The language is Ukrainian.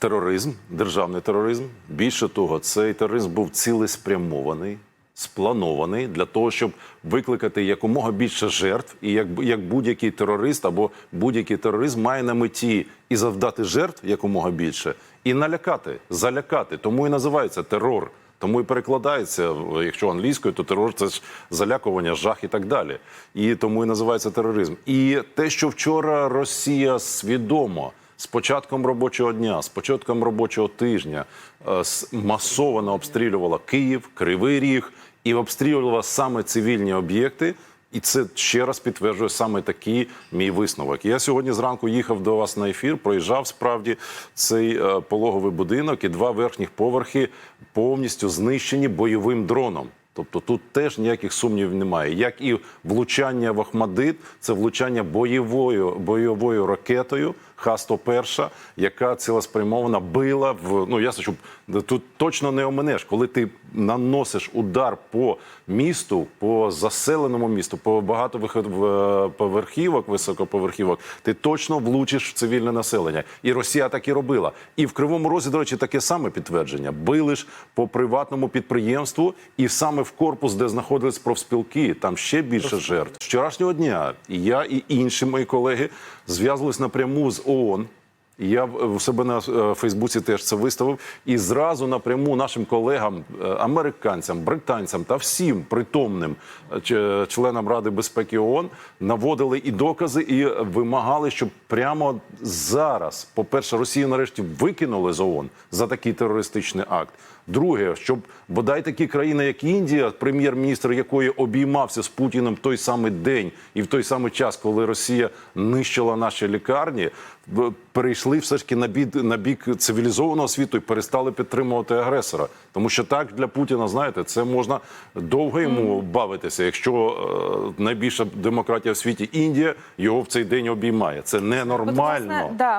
тероризм, державний тероризм. Більше того, цей тероризм був цілеспрямований, спланований для того, щоб викликати якомога більше жертв, і як, як будь-який терорист або будь-який тероризм має на меті і завдати жертв якомога більше, і налякати, залякати. Тому і називається терор. Тому і перекладається, якщо англійською, то терор це ж залякування, жах і так далі. І тому і називається тероризм. І те, що вчора Росія свідомо з початком робочого дня, з початком робочого тижня е, масово обстрілювала Київ, Кривий Ріг і обстрілювала саме цивільні об'єкти. І це ще раз підтверджує саме такий мій висновок. Я сьогодні зранку їхав до вас на ефір, проїжджав справді цей е, пологовий будинок і два верхніх поверхи повністю знищені бойовим дроном. Тобто тут теж ніяких сумнівів немає. Як і влучання в Ахмадит, це влучання бойовою бойовою ракетою Х-101, яка цілеспрямовано била в ну ясно, щоб тут точно не оминеш, коли ти наносиш удар по місту, по заселеному місту, по багато поверхівок, високоповерхівок, ти точно влучиш в цивільне населення. І Росія так і робила. І в Кривому Розі, до речі, таке саме підтвердження. Били ж по приватному підприємству, і саме в корпус, де знаходились профспілки, там ще більше жертв. З Вчорашнього дня я, і інші мої колеги зв'язувались напряму з ООН. Я в себе на е, Фейсбуці теж це виставив. І зразу напряму нашим колегам, е, американцям, британцям та всім притомним е, членам Ради безпеки ООН наводили і докази, і вимагали, щоб прямо зараз, по-перше, Росію нарешті викинули з ООН за такий терористичний акт. Друге, щоб бодай такі країни, як Індія, прем'єр-міністр якої обіймався з Путіним той самий день і в той самий час, коли Росія нищила наші лікарні, в- перейшли все ж таки на бід на бік цивілізованого світу і перестали підтримувати агресора. Тому що так для Путіна, знаєте, це можна довго йому бавитися. Якщо е, найбільша демократія в світі Індія його в цей день обіймає, це ненормально. да.